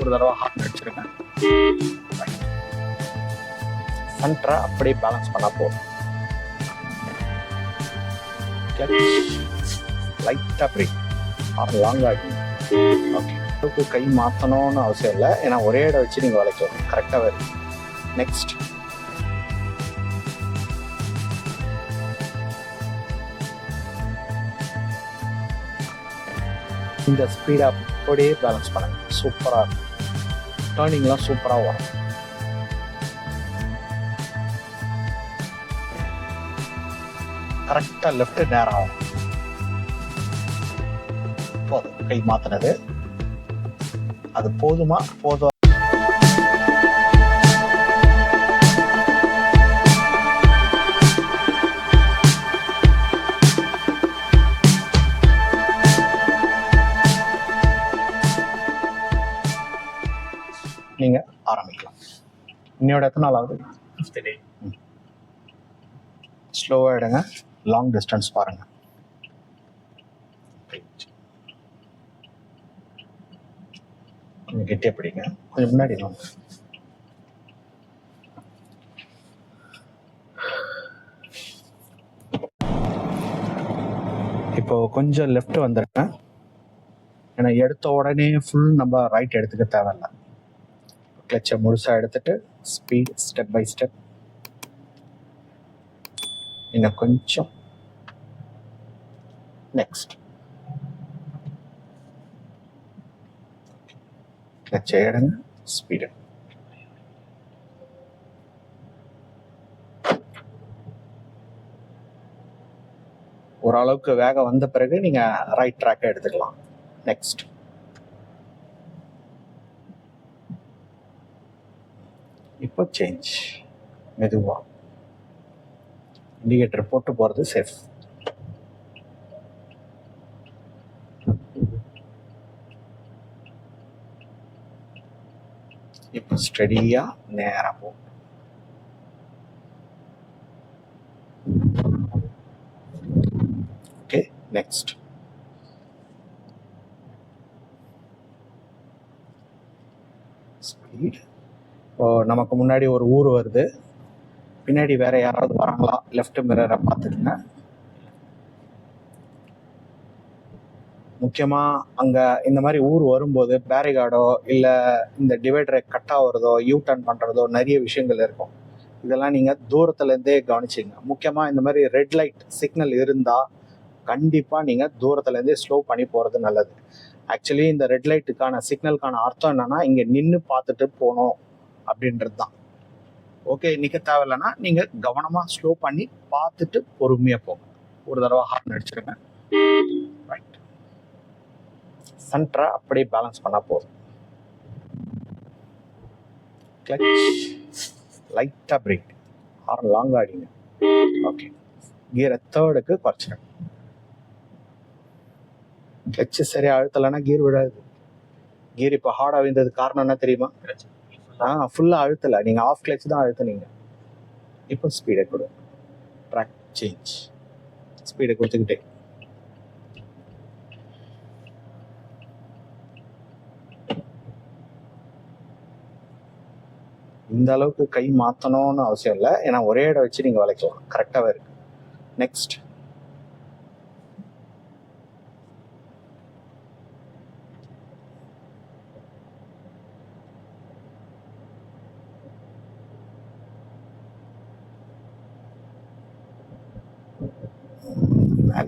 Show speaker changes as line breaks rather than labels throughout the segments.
ஒரு தடவை ஹார்ட் அடிச்சிருங்க சென்டரை அப்படியே பேலன்ஸ் பண்ணா போதும். லைட்டாக பிரேக் ஆர் லாங் ஆகும் ஓகே அளவுக்கு கை மாற்றணும்னு அவசியம் இல்லை. ஏன்னா ஒரே இடம் வச்சு நீங்கள் வளைக்கலாம். கரெக்டாக வரும் நெக்ஸ்ட் இந்த ஸ்பீடை அப்படியே பேலன்ஸ் பண்ணுங்க. சூப்பராக இருக்கும். டேர்னிங்லாம் சூப்பராக வரும். கரெக்டாக லெஃப்ட் நேரம் ஆகும். போதும். கை மாற்றினது அது போதுமா? போதும். இன்னையோட எத்தனை நாள் ஆகுது?
ஃபிஃப்த் டே
ஸ்லோவாக எடுங்க. லாங் டிஸ்டன்ஸ் பாருங்க. கொஞ்சம் கெட்டியாக பிடிங்க. கொஞ்சம் முன்னாடி வாங்க. இப்போ கொஞ்சம் லெஃப்ட் வந்துருங்க ஏன்னா எடுத்த உடனே ஃபுல் நம்ம ரைட் எடுத்துக்க தேவையில்ல. கிளச்சை முழுசாக எடுத்துட்டு ஸ்பீட் ஸ்டெப் பை ஸ்டெப் இன்னும் கொஞ்சம். நெக்ஸ்ட் கிளச்சை எடுங்க ஸ்பீடு ஓரளவுக்கு வேகம் வந்த பிறகு நீங்கள் ரைட் ட்ராக்கை எடுத்துக்கலாம். நெக்ஸ்ட் இப்போ சேஞ்ச் மெதுவா. இண்டிகேட்டர் போட்டு போறது சேஃப் இப்போ ஸ்டடியாக நேராக போ. ஓகே நெக்ஸ்ட் ஸ்பீட் இப்போ நமக்கு முன்னாடி ஒரு ஊர் வருது. பின்னாடி வேற யாராவது வராங்களா? லெஃப்ட் மிரரை பார்த்துக்குங்க. முக்கியமாக அங்கே இந்த மாதிரி ஊர் வரும்போது பேரிகார்டோ இல்லை இந்த டிவைடரை கட் ஆகுறதோ யூ டர்ன் பண்ணுறதோ நிறைய விஷயங்கள் இருக்கும். இதெல்லாம் நீங்கள் தூரத்துலேருந்தே கவனிச்சிங்க. முக்கியமாக இந்த மாதிரி ரெட் லைட் சிக்னல் இருந்தால் கண்டிப்பாக நீங்கள் தூரத்துலேருந்தே ஸ்லோ பண்ணி போகிறது நல்லது. ஆக்சுவலி இந்த ரெட் லைட்டுக்கான சிக்னலுக்கான அர்த்தம் என்னென்னா இங்கே நின்று பார்த்துட்டு போகணும் அப்படின்றது தான் ஓகே நிக்க தேவையில்லைன்னா நீங்க கவனமா ஸ்லோ பண்ணி பார்த்துட்டு பொறுமையா போங்க. ஒரு தடவை ஹார்ன் அடிச்சிருங்க ரைட் சென்டரை அப்படியே பேலன்ஸ் பண்ணா போதும். கிளச் லைட்டா பிரேக் ஹார்ன் லாங் ஆடிங்க ஓகே கியரை தேர்டுக்கு குறைச்சிருங்க. கிளச்சு சரியா அழுத்தலைன்னா கீர் விடாது கீர் இப்போ ஹார்டாக விழுந்தது காரணம் என்ன தெரியுமா? ஃபுல்லாக அழுத்தலை. நீங்கள் ஆஃப் கிளச் தான் அழுத்துனீங்க. இப்போ ஸ்பீடை கொடு. ட்ராக் சேஞ்ச் ஸ்பீடை கொடுத்துக்கிட்டே. இந்த அளவுக்கு கை மாற்றணும்னு அவசியம் இல்லை. ஏன்னா ஒரே இடம் வச்சு நீங்கள் வளைக்கலாம். கரெக்டாகவே இருக்கு. நெக்ஸ்ட்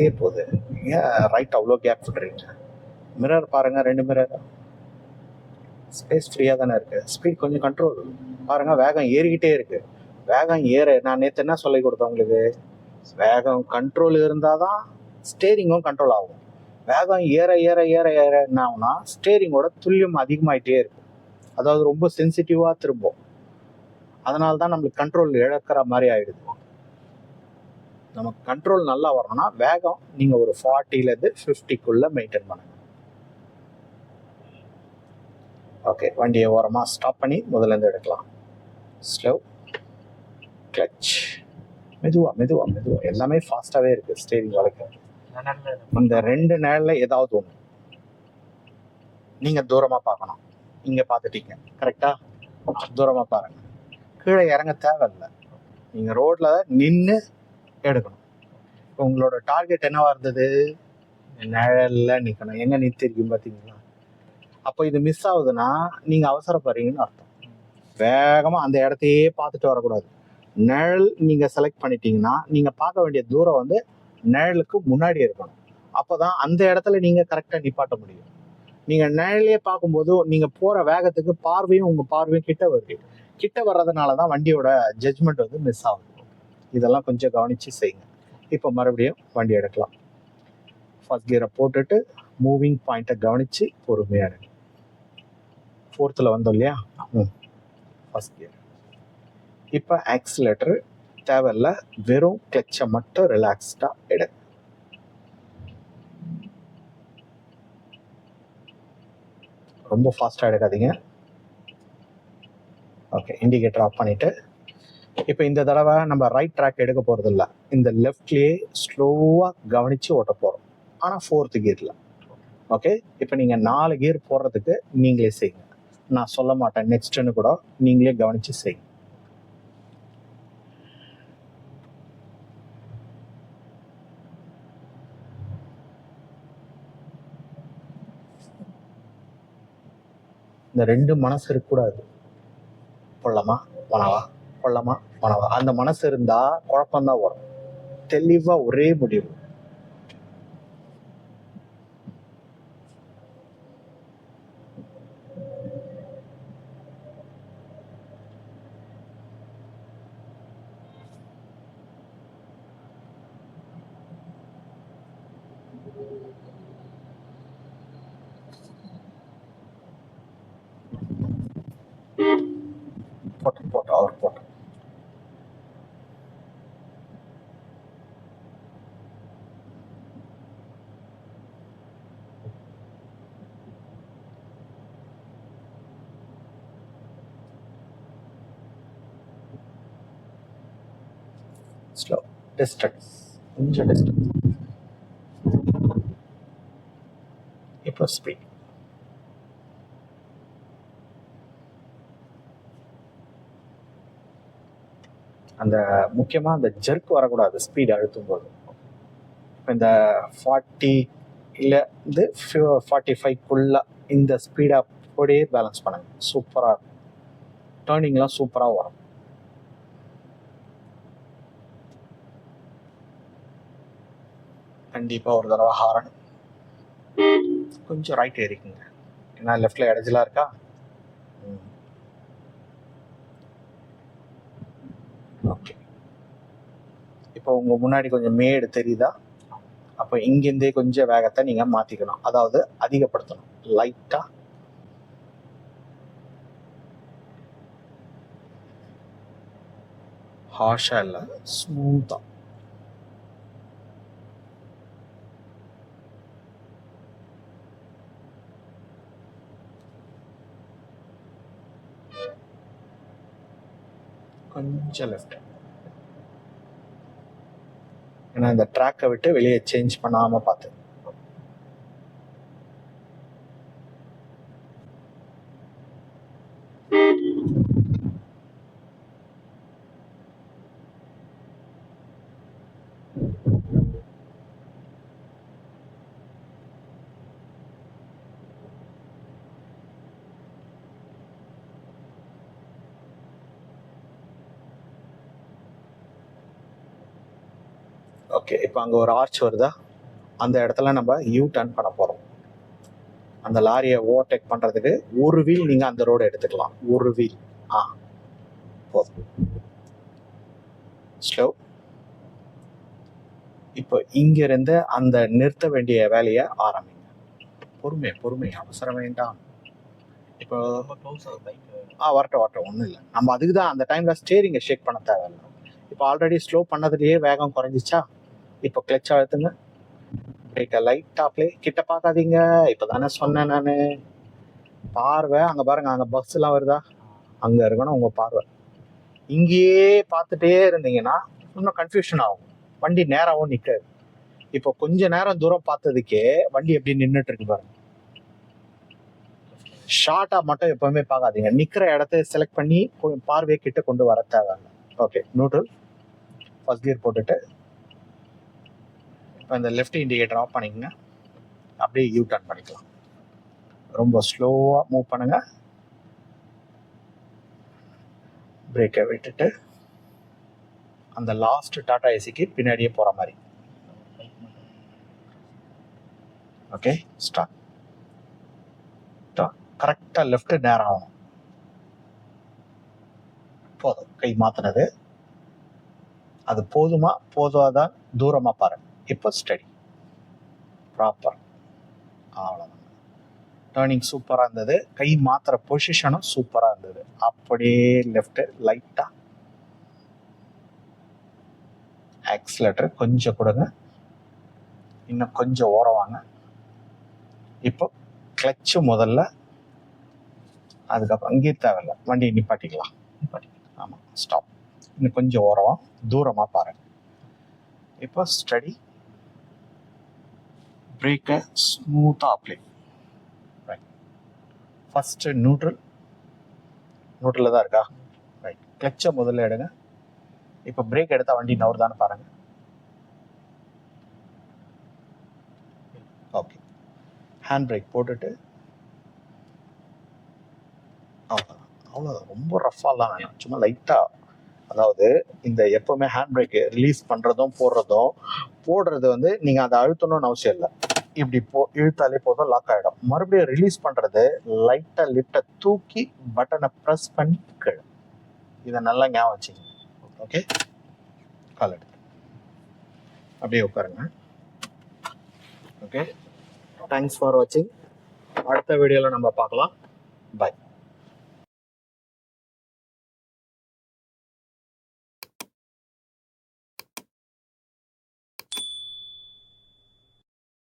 மேலேயே போகுது. ஏன் ரைட் அவ்வளோ கேப் விடுறீங்க மிரர் பாருங்கள் ரெண்டு மிரர் ஸ்பேஸ் ஃப்ரீயாக தானே இருக்குது ஸ்பீட் கொஞ்சம் கண்ட்ரோல் பாருங்கள் வேகம் ஏறிக்கிட்டே இருக்குது வேகம் ஏற நான் நேற்று என்ன சொல்லி கொடுத்தேன் உங்களுக்கு? வேகம் கண்ட்ரோல் இருந்தால் தான் ஸ்டேரிங்கும் கண்ட்ரோல் ஆகும். வேகம் ஏற ஏற ஏற ஏற என்ன ஆகும்னா ஸ்டேரிங்கோட துல்லியம் அதிகமாகிட்டே இருக்கும். அதாவது ரொம்ப சென்சிட்டிவாக திரும்பும். அதனால தான் நம்மளுக்கு கண்ட்ரோல் இழக்கிற மாதிரி ஆகிடுது நமக்கு கண்ட்ரோல் நல்லா வரணும்னா வேகம் நீங்க ஒரு ஃபார்ட்டிலேருந்து ஃபிஃப்டிக்குள்ள மெயின்டைன் பண்ணுங்க. ஓகே வண்டியை ஓரமாக ஸ்டாப் பண்ணி முதல்ல இருந்து எடுக்கலாம். ஸ்லோ கிளச் மெதுவா மெதுவா மெதுவா. எல்லாமே ஃபாஸ்டாவே இருக்கு ஸ்டேரிங் வழக்கு இந்த ரெண்டு நேரில் ஏதாவது ஒன்று நீங்கள் தூரமாக பார்க்கணும். இங்கே பார்த்துட்டீங்க. கரெக்டாக தூரமாக பாருங்கள் கீழே இறங்க தேவையில்லை. நீங்கள் ரோட்டில் நின்று எடுக்கணும். இப்போ உங்களோட டார்கெட் என்னவா இருந்தது? நிழல்ல நிற்கணும் எங்க நிறுத்திருக்கீங்க பார்த்தீங்களா அப்போ இது மிஸ் ஆகுதுன்னா நீங்க அவசரப்படுறீங்கன்னு அர்த்தம். வேகமாக அந்த இடத்தையே பார்த்துட்டு வரக்கூடாது. நிழல் நீங்க செலக்ட் பண்ணிட்டீங்கன்னா நீங்க பார்க்க வேண்டிய தூரம் வந்து நிழலுக்கு முன்னாடி இருக்கணும். அப்பதான் அந்த இடத்துல நீங்க கரெக்டாக நிப்பாட்ட முடியும். நீங்க நிழலையே பார்க்கும்போது நீங்க போற வேகத்துக்கு பார்வையும் உங்க பார்வையும் கிட்ட வருது. கிட்ட வர்றதுனால தான் வண்டியோட ஜட்ஜ்மெண்ட் வந்து மிஸ் ஆகுது. இதெல்லாம் கொஞ்சம் கவனித்து செய்யுங்க. இப்போ மறுபடியும் வண்டி எடுக்கலாம். ஃபர்ஸ்ட் கியரை போட்டுட்டு மூவிங் பாயிண்ட்டை கவனித்து பொறுமையாக எடுங்க ஃபோர்த்தில் வந்தோம் இல்லையா? ம். ஃபர்ஸ்ட் கியர் இப்போ ஆக்சிலேட்டர் தேவையில்ல வெறும் கிளச்சை மட்டும் ரிலாக்ஸ்டாக எடுங்க ரொம்ப ஃபாஸ்ட்டாக எடுக்காதீங்க. ஓகே இண்டிகேட்டர் ஆஃப் பண்ணிவிட்டு இப்போ இந்த தடவை நம்ம ரைட் ட்ராக் எடுக்க போகிறது இல்ல இந்த லெஃப்ட்லேயே ஸ்லோவாக கவனித்து ஓட்ட போகிறோம் ஆனால் ஃபோர்த்து கியரில் ஓகே இப்போ நீங்கள் நாலு கியர் போடுறதுக்கு நீங்களே செய்யுங்க. நான் சொல்ல மாட்டேன். நெக்ஸ்ட்டுன்னு கூட நீங்களே கவனித்து செய்யுங்க. இந்த ரெண்டு மனசு இருக்கக்கூடாது. கொள்ளமா வனவா கொள்ளமா வனவா அந்த மனசு இருந்தா குழப்பம்தான் வரும். தெளிவா ஒரே முடிவு. போட்டோம் போட்டோம் அவர் போட்டோம். ஸ்லோ டிஸ்டன்ஸ் கொஞ்சம் டிஸ்டன்ஸ் இப்போ ஸ்பீட் அந்த முக்கியமாக அந்த ஜெர்க் வரக்கூடாது. ஸ்பீடு அழுத்தும் போது இப்போ இந்த ஃபார்ட்டி இல்லை இது ஃபார்ட்டி ஃபைவ்க்குள்ளே இந்த ஸ்பீடை அப்படியே பேலன்ஸ் பண்ணுங்கள் சூப்பராக இருக்கும். டேர்னிங்லாம் சூப்பராக வரும். கண்டிப்பாக ஒரு தடவை ஹாரன் கொஞ்சம் ரைட் ஏறிக்குங்க. ஏன்னா லெஃப்டில் இடஞ்சலாக இருக்கா? ஓகே இப்போ உங்கள் முன்னாடி கொஞ்சம் மேடு தெரியுதா? அப்போ இங்கேருந்தே கொஞ்சம் வேகத்தை நீங்கள் மாற்றிக்கணும் அதாவது அதிகப்படுத்தணும். லைட்டாக ஹார்ஷாக இல்லை? ஸ்மூத்தாக கொஞ்சம் லெஃப்ட் ஏன்னா இந்த ட்ராக்கை விட்டு வெளியே சேஞ்ச் பண்ணாம பார்த்து. ஓகே இப்போ அங்கே ஒரு ஆர்ச் வருதா? அந்த இடத்துல நம்ம யூ டர்ன் பண்ண போகிறோம் அந்த லாரியை ஓவர்டேக் பண்ணுறதுக்கு ஒரு வீல் நீங்கள் அந்த ரோடு எடுத்துக்கலாம். ஒரு வீல் ஆ போதும். ஸ்லோ இப்போ இங்கிருந்து அந்த நிறுத்த வேண்டிய வேலையை ஆரம்பிங்க. பொறுமை பொறுமை அவசரம் வேண்டாம். இப்போ ஆ வரட்டும் வரட்டும் ஒன்றும் இல்லை. நம்ம அதுக்கு தான் அந்த டைமில் ஸ்டேரிங்கை ஷேக் பண்ண தேவையில்லை. இப்போ ஆல்ரெடி ஸ்லோ பண்ணதுலேயே வேகம் குறைஞ்சிச்சா? இப்போ கிளச் அழுத்துங்க பிரேக்கை லைட் ப்ளே கிட்ட பார்க்காதீங்க. இப்போ தானே சொன்னேன் நான். பார்வை அங்கே பாருங்க அங்கே பஸ்லாம் வருதா? அங்கே இருக்கணும் உங்கள் பார்வை. இங்கேயே பார்த்துட்டே இருந்தீங்கன்னா இன்னும் கன்ஃபியூஷன் ஆகும். வண்டி நேராகவும் நிற்காது இப்போ கொஞ்ச நேரம் தூரம் பார்த்ததுக்கே வண்டி எப்படி நின்றுட்டு இருக்கு பாருங்க. ஷார்ட்டாக மட்டும் எப்பவுமே பார்க்காதீங்க. நிற்கிற இடத்த செலக்ட் பண்ணி பார்வையை கிட்ட கொண்டு வர தேவை ஓகே நியூட்ரல் ஃபர்ஸ்ட் கியர் போட்டுட்டு இப்போ இந்த லெஃப்ட் இண்டிகேட்டர் ஆஃப் பண்ணிக்கங்க. அப்படியே யூ டர்ன் பண்ணிக்கலாம். ரொம்ப ஸ்லோவாக மூவ் பண்ணுங்க. பிரேக்கை விட்டுட்டு அந்த லாஸ்ட் டாடா ஏசிக்கு பின்னாடியே போகிற மாதிரி. ஓகே ஸ்டார்ட் கரெக்டாக லெஃப்ட் நேரம் ஆகும். போதும். கை மாற்றினது அது போதுமா? போதாதான் தூரமாக பாருங்க. இப்போ ஸ்டடி ப்ராப்பர் அவ்வளோதான் டேர்னிங் சூப்பராக இருந்தது. கை மாத்திர பொசிஷனும் சூப்பராக இருந்தது. அப்படியே லெஃப்ட்டு லைட்டாக ஆக்சிலேட்டர் கொஞ்சம் கொடுங்க. இன்னும் கொஞ்சம் ஓரம் வாங்க. இப்போ கிளச்சு முதல்ல. அதுக்கப்புறம் அங்கேயே தேவையில்ல. வண்டியை நிப்பாட்டிக்கலாம். ஆமாம் ஸ்டாப் இன்னும் கொஞ்சம் ஓரமா தூரமாக பாருங்கள் இப்போ ஸ்டடி பிரேக்கை ஸ்மூத்தாக அப்ளை ரைட் ஃபஸ்ட்டு நியூட்ரல் நியூட்ரலில் தான் இருக்கா? ரைட் கிளச்சை முதல்ல எடுங்க. இப்போ பிரேக் எடுத்தால் வண்டி நவருதான்னு பாருங்கள் ஓகே ஹேண்ட் பிரேக் போட்டுட்டு. அவ்வளோதான் அவ்வளோதான் ரொம்ப ரஃபாலாம் வேணாம். சும்மா லைட்டாக அதாவது இந்த எப்போவுமே ஹேண்ட் பிரேக்கு ரிலீஸ் பண்ணுறதும் போடுறதும் போடுறது வந்து நீங்கள் அதை அழுத்தணும்னு அவசியம் இல்லை. இப்படி போ இழுத்தாலே போதும் லாக் ஆகிடும் மறுபடியும் ரிலீஸ் பண்ணுறது லைட்டாக லிஃப்டை தூக்கி பட்டனை ப்ரெஸ் பண்ணி கீழே. இதை நல்லா ஞாபகம் வச்சுக்கோங்க. ஓகே கால் எடுத்து. அப்படியே உட்காருங்க. ஓகே தேங்க்ஸ் ஃபார் வாட்சிங் அடுத்த வீடியோவில் நம்ம பார்க்கலாம். பாய்